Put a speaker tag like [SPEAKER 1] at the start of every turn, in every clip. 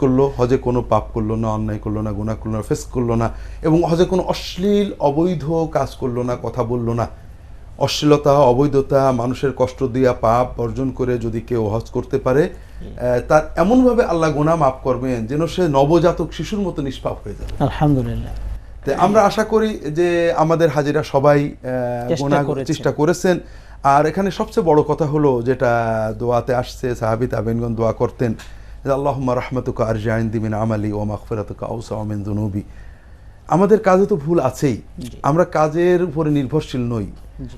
[SPEAKER 1] করল হজে কোনো পাপ করল না অন্যায় করল না গুনাহ করল না ফেস করল না এবং হজে কোনো অশ্লীল অবৈধ কাজ করল না কথা বলল না। অশ্লীলতা অবৈধতা মানুষের কষ্ট দিয়া পাপ অর্জন করে যদি কেউ হজ করতে পারে তার এমনভাবে আল্লাহ গুনাহ মাফ করবেন যেন সে নবজাতক শিশুর মতো নিষ্পাপ হয়ে যাবে।
[SPEAKER 2] আলহামদুলিল্লাহ।
[SPEAKER 1] তো আমরা আশা করি যে আমাদের হাজিরা সবাই আহ,
[SPEAKER 2] চেষ্টা করেছেন।
[SPEAKER 1] আর এখানে সবচেয়ে বড় কথা হলো যেটা দোয়াতে আসছে সাহাবি তাবিনগণ দোয়া করতেন যে আল্লাহুম্মা রাহমাতুকা আরজাইন দিমিন আমালি ও মাগফিরাতুকা আওসা মিন যুনুবি। আমাদের কাজে তো ভুল আছেই। আমরা কাজের উপরে নির্ভরশীল নই।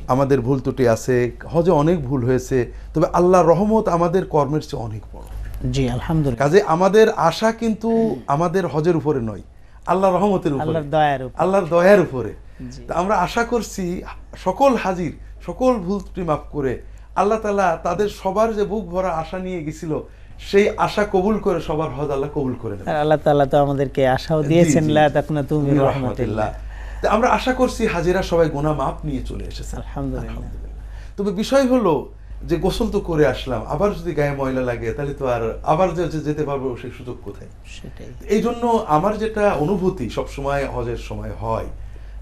[SPEAKER 1] আমাদের ভুল ত্রুটি আছে হজে অনেক ভুল হয়েছে তবে আল্লাহর রহমত আমাদের কর্মের চেয়ে অনেক বড়।
[SPEAKER 2] জি আলহামদুলিল্লাহ।
[SPEAKER 1] কাজে আমাদের আশা কিন্তু আমাদের হজের উপরে নয় আল্লাহর রহমতের উপরে।
[SPEAKER 2] আল্লাহর দয়ার উপর।
[SPEAKER 1] আল্লাহর দয়ার উপরে। আমরা আশা করছি সকল হাজির সকল ভুল ত্রুটি মাফ করে আল্লাহ তালা তাদের সবার যে বুক ভরা আশা নিয়ে গেছিল সেই আশা কবুল করে সবার হজ আল্লাহ কবুল করে নেবেন
[SPEAKER 2] আল্লাহ তাআলা তো আমাদেরকে আশাও দিয়েছেন লা তাকুনা তুমি
[SPEAKER 1] রহমতুল্লাহ। আমরা আশা করছি হাজিরা সবাই গোনা মাপ নিয়ে চলে এসেছে।
[SPEAKER 2] আলহামদুলিল্লাহ।
[SPEAKER 1] তবে বিষয় হলো যে গোসল তো করে আসলাম আবার যদি গায়ে ময়লা লাগে তাহলে তো আর আবার যে যেতে পারব সেই সুযোগ কোথায়?
[SPEAKER 2] সেটাই।
[SPEAKER 1] এই জন্য আমার যেটা অনুভূতি সবসময় হজের সময় হয়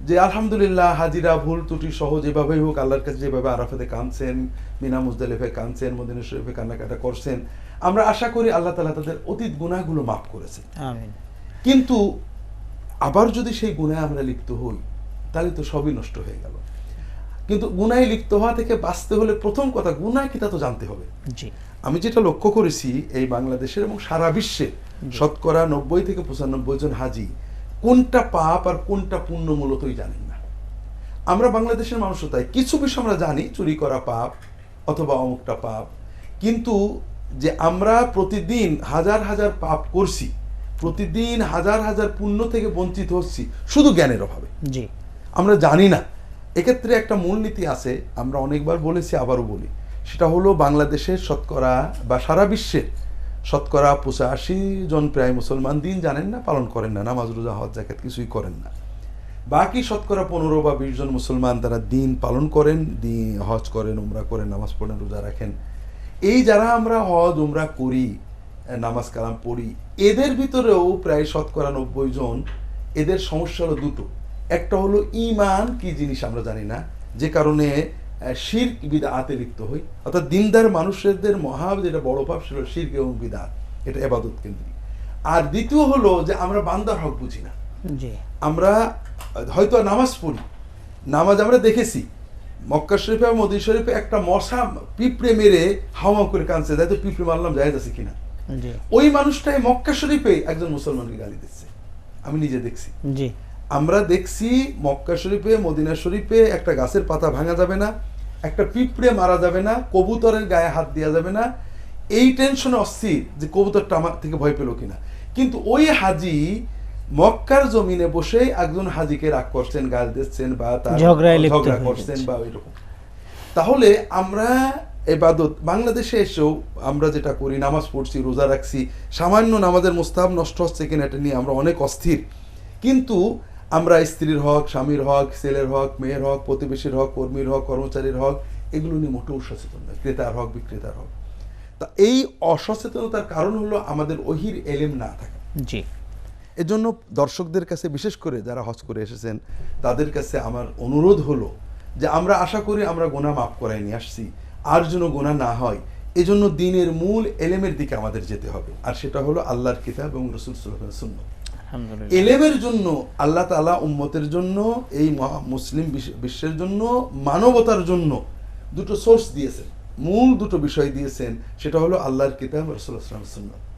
[SPEAKER 1] যে আলহামদুলিল্লাহ হাজিরা ভুল ত্রুটি সহ যেভাবেই হোক আল্লাহর কাছে যেভাবে আরাফাতে কাঁদছেন মিনা মুজদালিফে কাঁদছেন মদিনা শরীফে কান্নাকাটা করছেন আমরা আশা করি আল্লাহ তালা তাদের অতীত গুনাহগুলো মাফ
[SPEAKER 2] আমিন।
[SPEAKER 1] কিন্তু আবার যদি সেই গুনায় আমরা লিপ্ত হই তাহলে তো সবই নষ্ট হয়ে গেল। কিন্তু গুনায় লিপ্ত হওয়া থেকে বাঁচতে হলে প্রথম কথা গুনায় কি তা তো জানতে হবে। আমি যেটা লক্ষ্য করেছি এই বাংলাদেশের এবং সারা বিশ্বে শতকরা নব্বই থেকে পঁচানব্বই জন হাজি কোনটা পাপ আর কোনটা পুণ্য মূলতই জানেন না। আমরা বাংলাদেশের মানুষও তাই। কিছু বিষয় আমরা জানি চুরি করা পাপ অথবা অমুকটা পাপ। কিন্তু যে আমরা প্রতিদিন হাজার হাজার পাপ করছি প্রতিদিন হাজার হাজার পুণ্য থেকে বঞ্চিত হচ্ছি শুধু জ্ঞানের অভাবে।
[SPEAKER 2] জি।
[SPEAKER 1] আমরা জানি না। এক্ষেত্রে একটা মূলনীতি আছে আমরা অনেকবার বলেছি আবারও বলি। সেটা হলো বাংলাদেশের শতকরা বা সারা বিশ্বের শতকরা পঁচাশি জন প্রায় মুসলমান দিন জানেন না পালন করেন না নামাজ রোজা হজ জাকাত কিছুই করেন না। বাকি শতকরা পনেরো বা বিশ জন মুসলমান তারা দিন পালন করেন দিন হজ করেন উমরা করেন নামাজ পড়েন রোজা রাখেন। এই যারা আমরা হজ উমরা করি নামাজ কালাম পড়ি এদের ভিতরেও প্রায় শতকরা নব্বই জন এদের সমস্যা হলো দুটো। একটা হলো ইমান কি জিনিস আমরা জানি না যে কারণে শির্ক বিদাতে লিপ্ত হই। অর্থাৎ দিনদার মানুষদের মহা যেটা বড় পাপ ছিল শির্ক এবং বিদাত এটা এবাদত কেন্দ্রিক। আর দ্বিতীয় হলো যে আমরা বান্দার হক বুঝি না। আমরা হয়তো নামাজ পড়ি নামাজ আমরা দেখেছি মক্কা শরীফে আর মদিনা শরীফে একটা মশা পিঁপড়ে মেরে হাওয়া করে কানছে তাই তো পিঁপড়ে মারলাম যায় আছে কিনা? ওই মানুষটাই মক্কা শরীফে একজন মুসলমানকে গালি দিচ্ছে। আমি নিজে দেখছি। আমরা দেখছি মক্কা শরীফে মদিনা শরীফে একটা গাছের পাতা ভাঙা যাবে না একটা পিঁপড়ে মারা যাবে না কবুতরের গায়ে হাত দেওয়া যাবে না। এই টেনশনে অস্থির যে কবুতরটা আমার থেকে ভয় পেল কিনা। কিন্তু ওই হাজি মক্কার জমিনে বসে একজন হাজিকে রাগ করছেন গাল দিচ্ছেন বা তার ঝগড়া করছেন বা এরকম তাহলে আমরা এবাদত বাংলাদেশে এসেও আমরা যেটা করি নামাজ পড়ছি রোজা রাখছি সামান্য নামাজের মোস্তাব নষ্ট হচ্ছে কিনা এটা নিয়ে আমরা অনেক অস্থির। কিন্তু আমরা স্ত্রীর হক স্বামীর হক ছেলের হক মেয়ের হক প্রতিবেশীর হক কর্মীর হক কর্মচারীর হক এগুলো নিয়ে মোটেও সচেতন নয় ক্রেতার হক বিক্রেতার হক। তা এই অসচেতনতার কারণ হলো আমাদের ওহির এলেম না থাকা।
[SPEAKER 2] জি।
[SPEAKER 1] এজন্য দর্শকদের কাছে বিশেষ করে যারা হজ করে এসেছেন তাদের কাছে আমার অনুরোধ হলো যে আমরা আশা করি আমরা গোনা মাফ করাই নিয়ে আসছি। আর যেন গোনা না হয় এজন্য দিনের মূল এলেমের দিকে আমাদের যেতে হবে। আর সেটা হলো আল্লাহর কিতাব এবং রসুল সুন্নত। এলেমের জন্য আল্লাহ তালা উম্মতের জন্য এই মহা- মুসলিম বিশ্বের জন্য মানবতার জন্য দুটো সোর্স দিয়েছেন। মূল দুটো বিষয় দিয়েছেন সেটা হলো আল্লাহর কিতাব রসুল্লাহ সুন্নত।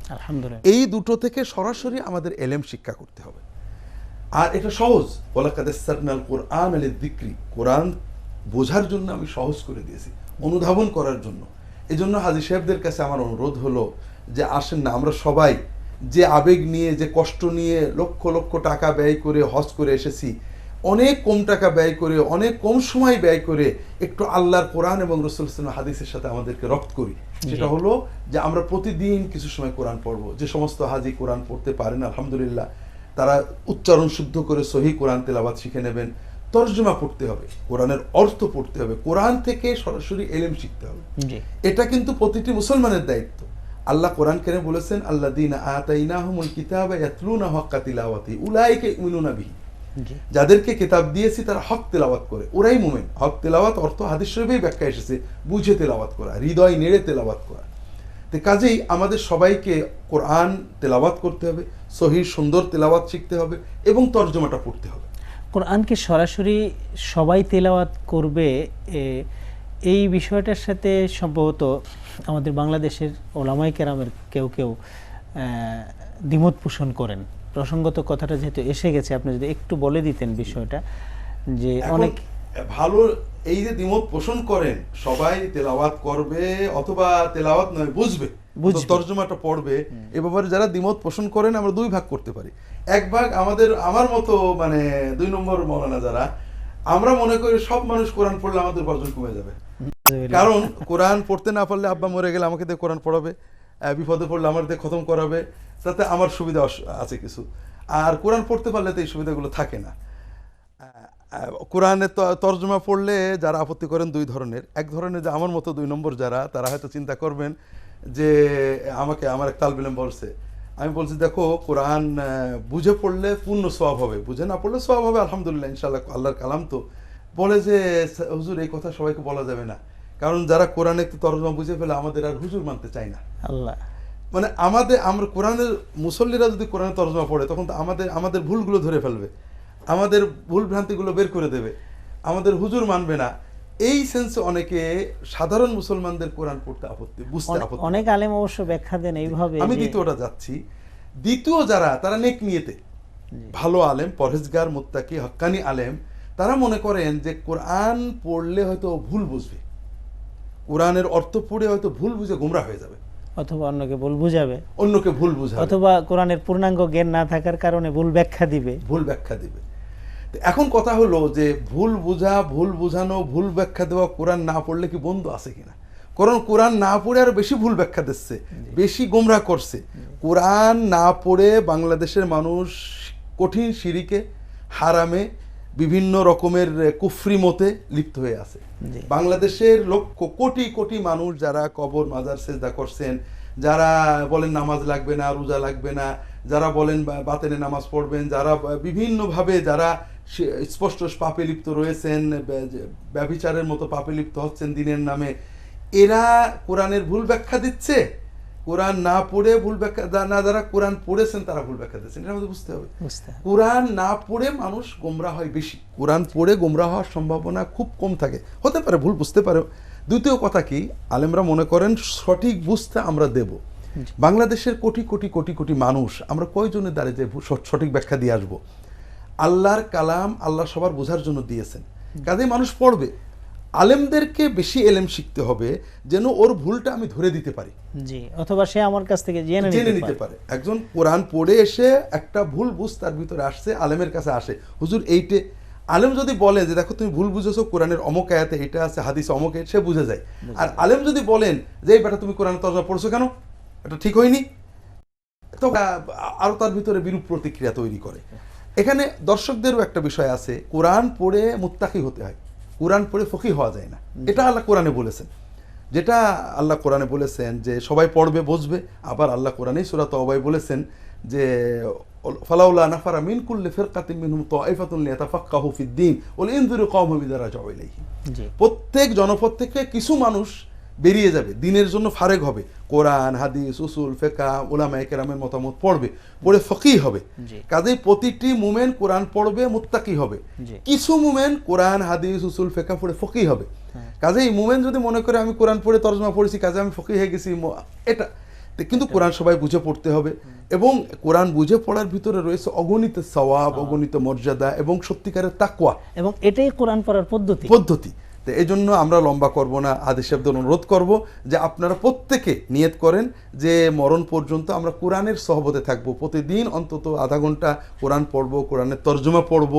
[SPEAKER 1] এই দুটো থেকে সরাসরি আমাদের এলেম শিক্ষা করতে হবে। আর এটা সহজ। কোরআন কোরআন বোঝার জন্য আমি সহজ করে দিয়েছি, অনুধাবন করার জন্য। এই জন্য হাজি সাহেবদের কাছে আমার অনুরোধ হলো যে আসেন না, আমরা সবাই যে আবেগ নিয়ে, যে কষ্ট নিয়ে লক্ষ লক্ষ টাকা ব্যয় করে, হজ করে এসেছি অনেক কম টাকা ব্যয় করে অনেক কম সময় ব্যয় করে একটু আল্লাহর কোরআন এবং রসুল ইসলাম হাদিসের সাথে আমাদেরকে রপ্ত করি। সেটা হলো যে আমরা প্রতিদিন কিছু সময় কোরআন পড়ব। যে সমস্ত হাজি কোরআন পড়তে পারেন আলহামদুলিল্লাহ তারা উচ্চারণ শুদ্ধ করে সহি কোরআন তেলাবাদ শিখে নেবেন। তর্জমা পড়তে হবে কোরআনের অর্থ পড়তে হবে কোরআন থেকে সরাসরি এলেম শিখতে হবে। এটা কিন্তু প্রতিটি মুসলমানের দায়িত্ব। আল্লাহ কোরআন কেন বলেছেন আল্লাহ দিন আতাইনাহুমুল কিতাবা ইয়াতলুনা হাক্কা তিলাওয়াতি উলাইকা বিহি। যাদেরকে কিতাব দিয়েছি তারা হক তেলাওয়াত করে। ওরাই মুমেন। হক তেলাওয়াত অর্থ হাদিস শরীফেই ব্যাখ্যা এসেছে। বুঝে তেলাওয়াত করা হৃদয় নেড়ে তেলাওয়াত করা। তো কাজেই আমাদের সবাইকে কোরআন তেলাওয়াত করতে হবে সহি সুন্দর তেলাওয়াত শিখতে হবে এবং তর্জমাটা পড়তে হবে।
[SPEAKER 2] কোরআনকে সরাসরি সবাই তেলাওয়াত করবে এই বিষয়টার সাথে সম্ভবত আমাদের বাংলাদেশের ওলামাই কেরামের কেউ কেউ দ্বিমত পোষণ করেন। প্রসঙ্গত কথাটা যেহেতু এসে গেছে আপনি যদি একটু বলে দিতেন বিষয়টা যে অনেক
[SPEAKER 1] ভালো এই যে দ্বিমত পোষণ করেন সবাই তেলাওয়াত করবে অথবা তেলাওয়াত নয় বুঝবে। তর্জমাটা পড়বে। এ ব্যাপারে যারা দ্বিমত পোষণ করেন আমরা দুই ভাগ করতে পারি। এক ভাগ আমাদের আমার মতো মানে দুই নম্বর মৌলানা যারা আমরা মনে করি সব মানুষ কোরআন পড়লে আমাদের বর্জন কমে যাবে। কারণ কোরআন পড়তে না পারলে আব্বা মরে গেলে আমাকে দিয়ে কোরআন পড়াবে। বিপদে পড়লে আমার দিয়ে খতম করাবে, তাতে আমার সুবিধা আছে কিছু। আর কোরআন পড়তে পারলে তো এই সুবিধাগুলো থাকে না। কোরআনের তর্জমা পড়লে যারা আপত্তি করেন দুই ধরনের। এক ধরনের যে আমার মতো দুই নম্বর যারা, তারা হয়তো চিন্তা করবেন যে, আমাকে আমার এক তালবিলেম বলছে। আমি বলছি, দেখো, কোরআন বুঝে পড়লে পূর্ণ সওয়াব হবে। বুঝে না পড়লে সওয়াব হবে, আলহামদুলিল্লাহ ইনশাল্লাহ আল্লাহর কালাম তো। বলে যে, "স- হুজুর, এই কথা সবাইকে বলা যাবে না। কারণ যারা কোরআন কোরআনে তর্জমা বুঝে ফেলে আমাদের আর হুজুর মানতে চায় না।
[SPEAKER 2] আল্লাহ।
[SPEAKER 1] মানে আমাদের আমরা কোরআনের মুসল্লিরা যদি কোরআনের তর্জমা পড়ে তখন তো আমাদের আমাদের ভুলগুলো ধরে ফেলবে। আমাদের ভুল ভ্রান্তিগুলো বের করে দেবে। আমাদের হুজুর মানবে না। এই সেন্সে অনেকে সাধারণ মুসলমানদের কোরআন পড়তে আপত্তি বুঝতে আপত্তি।
[SPEAKER 2] অনেক আলেম অবশ্য ব্যাখ্যা দেন এইভাবে
[SPEAKER 1] আমি দ্বিতীয়টা যাচ্ছি। দ্বিতীয় যারা তারা নেক নিয়েতে। ভালো আলেম পরহেজগার মুত্তাকি হক্কানি আলেম তারা মনে করেন যে কোরআন পড়লে হয়তো ভুল বুঝবে। কোরআনের অর্থ পড়ে হয়তো ভুল বুঝে গুমরা হয়ে যাবে।
[SPEAKER 2] অথবা অন্যকে ভুল বুঝাবে।
[SPEAKER 1] অন্যকে ভুল বুঝাবে।
[SPEAKER 2] অথবা কোরআনের পূর্ণাঙ্গ জ্ঞান না থাকার কারণে ভুল ব্যাখ্যা দিবে।
[SPEAKER 1] ভুল ব্যাখ্যা দিবে। তো এখন কথা হলো যে ভুল বোঝা ভুল বোঝানো ভুল ব্যাখ্যা দেওয়া কোরআন না পড়লে কি বন্ধু আছে কিনা? কারণ কোরআন না পড়ে আরও বেশি ভুল ব্যাখ্যা দিচ্ছে বেশি গোমরা করছে। কোরআন না পড়ে বাংলাদেশের মানুষ কঠিন সিঁড়িকে হারামে বিভিন্ন রকমের কুফরি মতে লিপ্ত হয়ে আছে। বাংলাদেশের লক্ষ কোটি কোটি মানুষ যারা কবর মাজার সেজদা করছেন যারা বলেন নামাজ লাগবে না রোজা লাগবে না যারা বলেন বাতেনে নামাজ পড়বেন যারা বিভিন্নভাবে যারা স্পষ্ট পাপে লিপ্ত রয়েছেন বে- যে ব্যভিচারের মতো পাপে লিপ্ত হচ্ছেন দিনের নামে এরা কোরআনের ভুল ব্যাখ্যা দিচ্ছে? কোরআন না পড়ে ভুল ব্যাখ্যা না যারা কোরআন পড়েছেন তারা ভুল ব্যাখ্যা দিচ্ছেন এটা আমাদের বুঝতে হবে। কোরআন না পড়ে মানুষ গোমরা হয় বেশি। কোরআন পড়ে গোমরা হওয়ার সম্ভাবনা খুব কম থাকে। হতে পারে ভুল বুঝতে পারে। দ্বিতীয় কথা কি? আলেমরা মনে করেন সঠিক বুঝতে আমরা দেব। বাংলাদেশের কোটি কোটি কোটি কোটি মানুষ আমরা কয়জনের দ্বারে যে সঠিক ব্যাখ্যা দিয়ে আসব? আল্লাহর কালাম আল্লাহ সবার বোঝার জন্য দিয়েছেন। কাজে মানুষ পড়বে। আলেমদেরকে বেশি এলেম শিখতে হবে যেন ওর ভুলটা আমি ধরে দিতে পারি।
[SPEAKER 2] জি অথবা সে আমার কাছ থেকে জেনে
[SPEAKER 1] জেনে
[SPEAKER 2] নিতে পারে।
[SPEAKER 1] একজন কোরআন পড়ে এসে একটা ভুল বুঝ তার ভিতরে আসছে আলেমের কাছে আসে। হুজুর এইটে আলেম যদি বলে যে দেখো তুমি ভুল বুঝেছ কোরআনের অমক আয়াতে এটা আছে হাদিস অমকে সে বুঝে যায়। আর আলেম যদি বলেন যে এই বেটা তুমি কোরআনের তর্জমা পড়ছো কেন? এটা ঠিক হয়নি? তো আহ, আরও তার ভিতরে বিরূপ প্রতিক্রিয়া তৈরি করে। এখানে দর্শকদেরও একটা বিষয় আছে কোরআন পড়ে মুত্তাকি হতে হয়। কোরআন পড়ে ফকি হওয়া যায় না। এটা আল্লাহ কোরআনে বলেছেন। যেটা আল্লাহ কোরআনে বলেছেন যে সবাই পড়বে বসবে আবার আল্লাহ কোরআনেই সুরাত অবাই বলেছেন যে ফালাউলা নাফারা মিন কুল্লি ফিরকাতিন মিনহুম তাইফাতুন লিয়াতাফাক্কাহু ফিদ-দীন ওয়াল ইনযিরু কওমাহুম ইযা রাজাউ ইলাইহি। প্রত্যেক জনপদ থেকে কিছু মানুষ বেরিয়ে যাবে দিনের জন্য ফারেক হবে। কোরআন হাদিস উসুল ফেকা ওলামা কেরামের মতামত পড়বে পড়ে ফকি হবে। কাজেই প্রতিটি মুমেন্ট কোরআন পড়বে মুত্তাকি হবে। কিছু মুমেন্ট কোরআন হাদিস উসুল ফেকা পড়ে ফকি হবে।
[SPEAKER 2] হ্যাঁ।
[SPEAKER 1] কাজেই মুমেন্ট যদি মনে করে আমি কোরআন পড়ে তর্জমা পড়েছি কাজে আমি ফকি হয়ে গেছি এটা। কিন্তু কোরআন সবাই বুঝে পড়তে হবে। এবং কোরআন বুঝে পড়ার ভিতরে রয়েছে অগণিত সওয়াব অগণিত মর্যাদা এবং সত্যিকারের তাকওয়া।
[SPEAKER 2] এবং এটাই কোরআন পড়ার পদ্ধতি।
[SPEAKER 1] পদ্ধতি। তো এই জন্য আমরা লম্বা করব না আদি শব্দের অনুরোধ করব যে আপনারা প্রত্যেকে নিয়ত করেন যে মরণ পর্যন্ত আমরা কোরআনের সহবতে থাকব। প্রতিদিন অন্তত আধা ঘণ্টা কোরআন পড়ব কোরআনের তর্জমা পড়ব।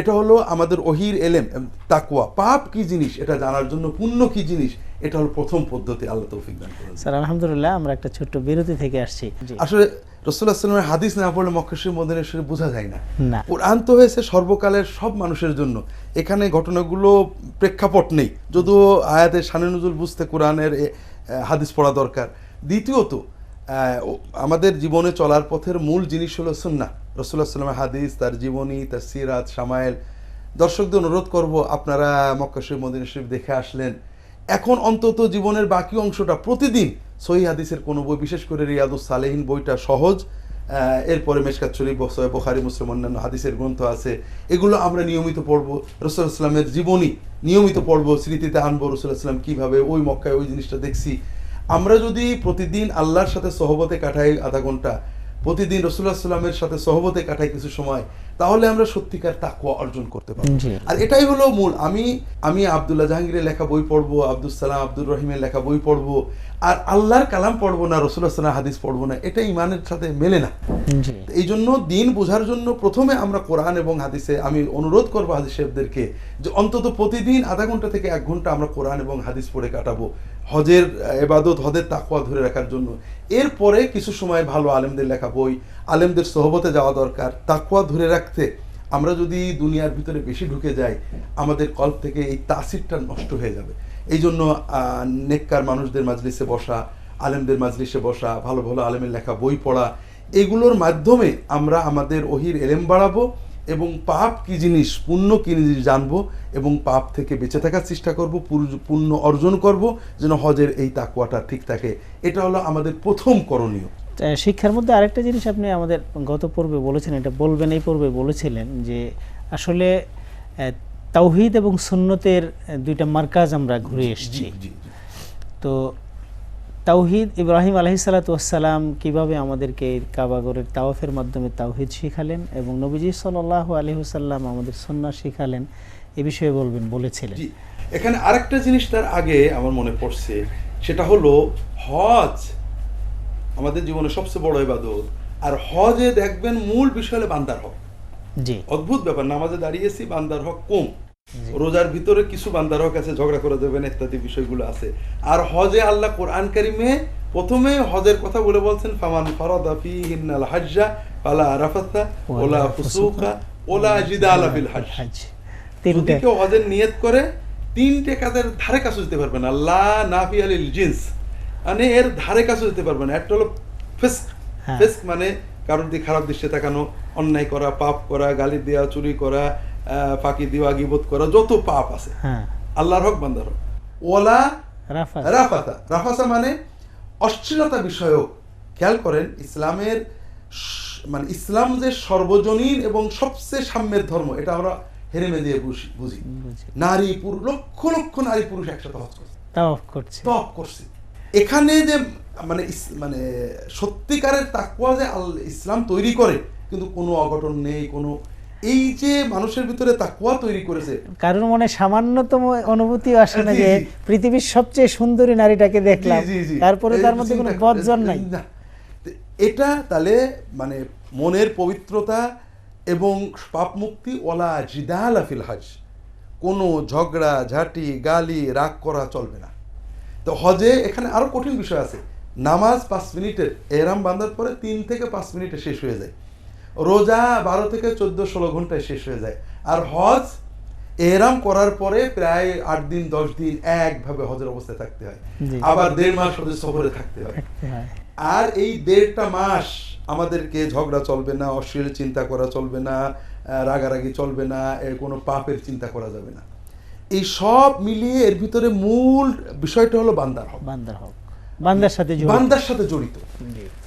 [SPEAKER 1] এটা হলো আমাদের অহির এলেম এম, তাকওয়া। পাপ কি জিনিস? এটা জানার জন্য পুণ্য কি জিনিস? এটা হলো প্রথম পদ্ধতি। আল্লাহ তৌফিক দান করেন।
[SPEAKER 2] স্যার আলহামদুলিল্লাহ আমরা একটা ছোট্ট বিরতি থেকে আসছি।
[SPEAKER 1] আসলে রসুল্লাহ সাল্লামের হাদিস না পড়লে মক্কেশ্বর মদিনের শরীফ বোঝা যায় না। কোরআন তো হয়েছে সর্বকালের সব মানুষের জন্য। এখানে ঘটনাগুলো প্রেক্ষাপট নেই। যদিও আয়াতের শানে নজুল বুঝতে কোরআনের হাদিস পড়া দরকার। দ্বিতীয়ত আমাদের জীবনে চলার পথের মূল জিনিস হলো সুন্না রসুল্লাহ সাল্লামের হাদিস তার জীবনী তার সিরাত সামায়েল দর্শকদের অনুরোধ করব আপনারা মক্কা শরীফ মদিনা শরীফ দেখে আসলেন। এখন অন্তত জীবনের বাকি অংশটা প্রতিদিন সহি হাদিসের কোনো বই, বিশেষ করে রিয়াদুস সালেহীন বইটা সহজ। এরপরে মেশকাত শরীফ বোখারি, মুসলিম অন্যান্য হাদিসের গ্রন্থ আছে। এগুলো আমরা নিয়মিত পড়ব। রসুল ইসলামের জীবনী নিয়মিত পড়ব, স্মৃতিতে আনব রসুল ইসলাম কীভাবে ওই মক্কায় ওই জিনিসটা দেখছি। আমরা যদি প্রতিদিন আল্লাহর সাথে সহবতে কাটাই আধা ঘণ্টা প্রতিদিন রসুল্লাহ সাল্লামের সাথে সহবতে কাটাই কিছু সময় তাহলে আমরা সত্যিকার তাকুয়া অর্জন করতে পারব। আর এটাই হলো মূল। আমি আমি আবদুল্লাহ জাহাঙ্গীরের লেখা বই পড়ব আব্দুল সালাম আব্দুর রহিমের লেখা বই পড়ব আর আল্লাহর কালাম পড়ব না রসুল্লাহ সাল্লাম হাদিস পড়ব না এটা ইমানের সাথে মেলে না। এই জন্য দিন বোঝার জন্য প্রথমে আমরা কোরআন এবং হাদিসে আমি অনুরোধ করব হাদিস সাহেবদেরকে যে অন্তত প্রতিদিন আধা ঘণ্টা থেকে এক ঘণ্টা আমরা কোরআন এবং হাদিস পড়ে কাটাবো। হজের এবাদত হজের তাকুয়া ধরে রাখার জন্য। এরপরে কিছু সময় ভালো আলেমদের লেখা বই, আলেমদের সহবতে যাওয়া দরকার। তাকুয়া ধরে রাখতে আমরা যদি দুনিয়ার ভিতরে বেশি ঢুকে যাই, আমাদের কল্প থেকে এই তাসিরটা নষ্ট হয়ে যাবে। এই জন্য নেককার মানুষদের মাজলিসে বসা, আলেমদের মাজলিসে বসা, ভালো ভালো আলেমের লেখা বই পড়া, এগুলোর মাধ্যমে আমরা আমাদের ওহির এলেম বাড়াবো এবং পাপ কি জিনিস পুণ্য কি জিনিস জানব এবং পাপ থেকে বেঁচে থাকার চেষ্টা করব পুণ্য অর্জন করব যেন হজের এই তাকুয়াটা ঠিক থাকে। এটা হলো আমাদের প্রথম করণীয়।
[SPEAKER 2] শিক্ষার মধ্যে আরেকটা জিনিস আপনি আমাদের গত পর্বে বলেছেন এটা বলবেন এই পর্বে বলেছিলেন যে আসলে তাওহিদ এবং সুন্নতের দুইটা মার্কাজ আমরা ঘুরে এসেছি। তো তাওহিদ ইব্রাহিম আলহিসাল্লাতাম কীভাবে আমাদেরকে কাবাগরের তাওয়াফের মাধ্যমে তাওহিদ শিখালেন এবং নবীজি সাল্লাহ আলহিহসাল্লাম আমাদের সন্না শিখালেন এ বিষয়ে বলবেন বলেছিলেন।
[SPEAKER 1] এখানে আরেকটা জিনিস তার আগে আমার মনে পড়ছে সেটা হলো হজ আমাদের জীবনে সবচেয়ে বড় ইবাদত। আর হজে দেখবেন মূল বিষয় হলো বান্দার হক।
[SPEAKER 2] জি।
[SPEAKER 1] অদ্ভুত ব্যাপার নামাজে দাঁড়িয়েছি বান্দার হক কম। রোজার ভিতরে কিছু বান্দার হক আছে ঝগড়া করে দেবেন ইত্যাদি বিষয়গুলো আছে। আর হজে আল্লাহ কোরআন কারিমে প্রথমে হজের কথা বলে বলছেন ফামান ফারাদা ফিহিন্নাল হাজ্জা ফালা আরাফাতা ওলা ফুসুকা ওলা
[SPEAKER 2] হাজ
[SPEAKER 1] যদি কেউ হজের নিয়ত করে তিনটে কাজের ধারে কাছে যেতে পারবে না। লা নাফি আলিল জিন্স। মানে এর ধারে কাছে যেতে পারবে না। একটা হলো ফেস্ক।
[SPEAKER 2] হ্যাঁ।
[SPEAKER 1] ফেস্ক মানে কারোর খারাপ দৃষ্টি তাকানো অন্যায় করা পাপ করা গালি দেওয়া চুরি করা ফাঁকি দেওয়া গিবত করা যত পাপ আছে।
[SPEAKER 2] হ্যাঁ।
[SPEAKER 1] আল্লাহর হক বান্দার হক। ওলা
[SPEAKER 2] রাফা
[SPEAKER 1] রাফাতা রাফাসা মানে অশ্লীলতা বিষয়ক। খেয়াল করেন ইসলামের মানে ইসলাম যে সর্বজনীন এবং সবচেয়ে সাম্যের ধর্ম এটা আমরা হেরেমে দিয়ে বুঝি-। নারী পুরুষ লক্ষ লক্ষ নারী পুরুষ একসাথে হজ করছে। তপ করছে। এখানে যে মানে মানে সত্যিকারের তাকুয়া যে ইসলাম তৈরি করে কিন্তু কোনো অঘটন নেই কোনো এই যে মানুষের ভিতরে তাকুয়া তৈরি করেছে
[SPEAKER 2] কারণ মনে সামান্যতম অনুভূতি আসে না যে পৃথিবীর সবচেয়ে সুন্দরী নারীটাকে দেখলাম। তারপরে তার মধ্যে কোনো বদজন নাই।
[SPEAKER 1] এটা তাহলে মানে মনের পবিত্রতা এবং পাপ মুক্তি ওলা জিদালা ফিল হজ। কোনো ঝগড়া ঝাঁটি গালি রাগ করা চলবে না। তো হজে এখানে আরও কঠিন বিষয় আছে। নামাজ পাঁচ মিনিটের এরাম বাঁধার পরে তিন থেকে পাঁচ মিনিটে শেষ হয়ে যায়। রোজা বারো থেকে চোদ্দ ষোলো ঘন্টায় শেষ হয়ে যায়। আর হজ এরাম করার পরে প্রায় আট দিন দশ দিন একভাবে হজের অবস্থায় থাকতে হয়। আবার দেড় মাস হজের সফরে থাকতে হয়। আর এই দেড়টা মাস আমাদেরকে ঝগড়া চলবে না অশ্লীল চিন্তা করা চলবে না রাগারাগি চলবে না এর কোনো পাপের চিন্তা করা যাবে না। এই সব মিলিয়ে এর ভিতরে মূল বিষয়টা হলো বান্দার হক।
[SPEAKER 2] বান্দার হক। বান্দার সাথে
[SPEAKER 1] বান্দার সাথে জড়িত।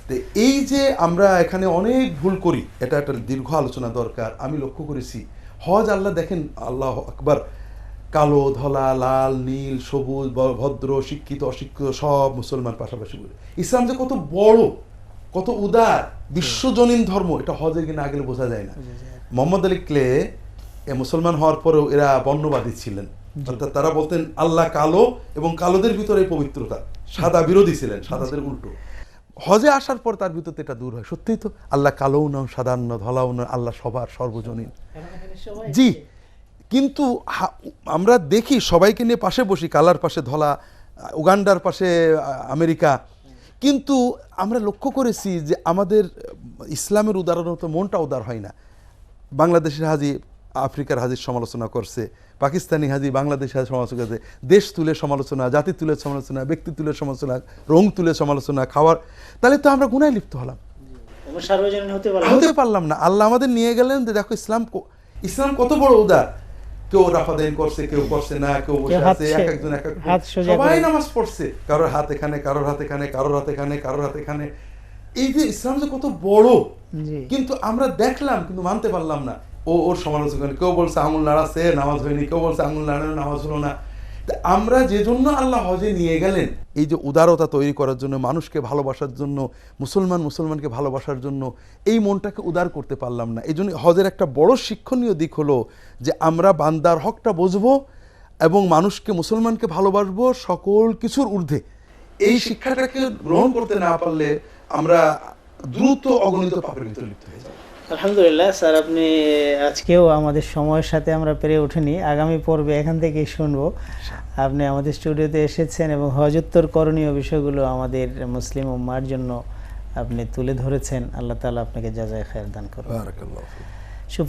[SPEAKER 1] তো এই যে আমরা এখানে অনেক ভুল করি এটা একটা দীর্ঘ আলোচনা দরকার আমি লক্ষ্য করেছি। হজ আল্লাহ দেখেন আল্লাহ আকবার কালো ধলা লাল নীল সবুজ ভদ্র শিক্ষিত অশিক্ষিত সব মুসলমান পাশাপাশি বলে ইসলাম যে কত বড় কত উদার বিশ্বজনীন ধর্ম এটা হজে কিনা আগেলে বোঝা যায় না। মোহাম্মদ আলী ক্লে এ মুসলমান হওয়ার পরেও এরা বর্ণবাদী ছিলেন। অর্থাৎ তারা বলতেন আল্লাহ কালো এবং কালোদের ভিতরে পবিত্রতা। সাদা বিরোধী ছিলেন সাদাদের উল্টো। হজে আসার পর তার ভিতরে এটা দূর হয়। সত্যিই তো আল্লাহ কালোও নয় সাদা নয় ধলাও নয় আল্লাহ সবার সর্বজনীন। জি কিন্তু আমরা দেখি সবাইকে নিয়ে পাশে বসি কালার পাশে ধলা উগান্ডার পাশে আমেরিকা। কিন্তু আমরা লক্ষ্য করেছি যে আমাদের ইসলামের উদাহরণত মনটা উদার হয় না। বাংলাদেশের হাজি আফ্রিকার হাজির সমালোচনা করছে পাকিস্তানি হাজি বাংলাদেশ হাজির সমালোচনা করছে দেশ তুলে সমালোচনা জাতি তুলে সমালোচনা ব্যক্তি তুলে সমালোচনা রং তুলে সমালোচনা খাওয়ার তাহলে তো আমরা গুনায় লিপ্ত হলাম।
[SPEAKER 2] হতে
[SPEAKER 1] পারলাম না। আল্লাহ আমাদের নিয়ে গেলেন যে দেখো ইসলাম ইসলাম কত বড় উদার। কেউ রাফাদাইন করছে কেউ করছে না কেউ বসে আছে এক একজন এক সবাই নামাজ পড়ছে। কারোর হাত এখানে কারোর হাত এখানে কারোর হাত এখানে কারোর হাত এখানে। এই যে ইসলাম যে কত বড় কিন্তু আমরা দেখলাম কিন্তু মানতে পারলাম না। ও ওর সমালোচনা করে। কেউ বলছে আঙুল নাড়াচ্ছে নামাজ হয়নি। কেউ বলছে আঙুল নাড়ানো নামাজ হলো না। আমরা যে জন্য আল্লাহ হজে নিয়ে গেলেন, এই যে উদারতা তৈরি করার জন্য, মানুষকে ভালোবাসার জন্য, মুসলমান মুসলমানকে ভালোবাসার জন্য, এই মনটাকে উদার করতে পারলাম না। এই জন্য হজের একটা বড় শিক্ষণীয় দিক হলো যে আমরা বান্দার হকটা বুঝব এবং মানুষকে, মুসলমানকে ভালোবাসবো সকল কিছুর ঊর্ধ্বে। এই শিক্ষাটাকে গ্রহণ করতে না পারলে আমরা দ্রুত অগণিত পাপের ভিতরে লিপ্ত হয়ে যাব।
[SPEAKER 2] আলহামদুলিল্লাহ স্যার আপনি আজকেও আমাদের সময়ের সাথে আমরা পেরে উঠিনি। আগামী পর্বে এখান থেকেই শুনব। আপনি আমাদের স্টুডিওতে এসেছেন এবং হজোত্তর করণীয় বিষয়গুলো আমাদের মুসলিম উম্মার জন্য আপনি তুলে ধরেছেন। আল্লাহ তালা আপনাকে যা যায় খায়ের দান করুন সুপ্রিয়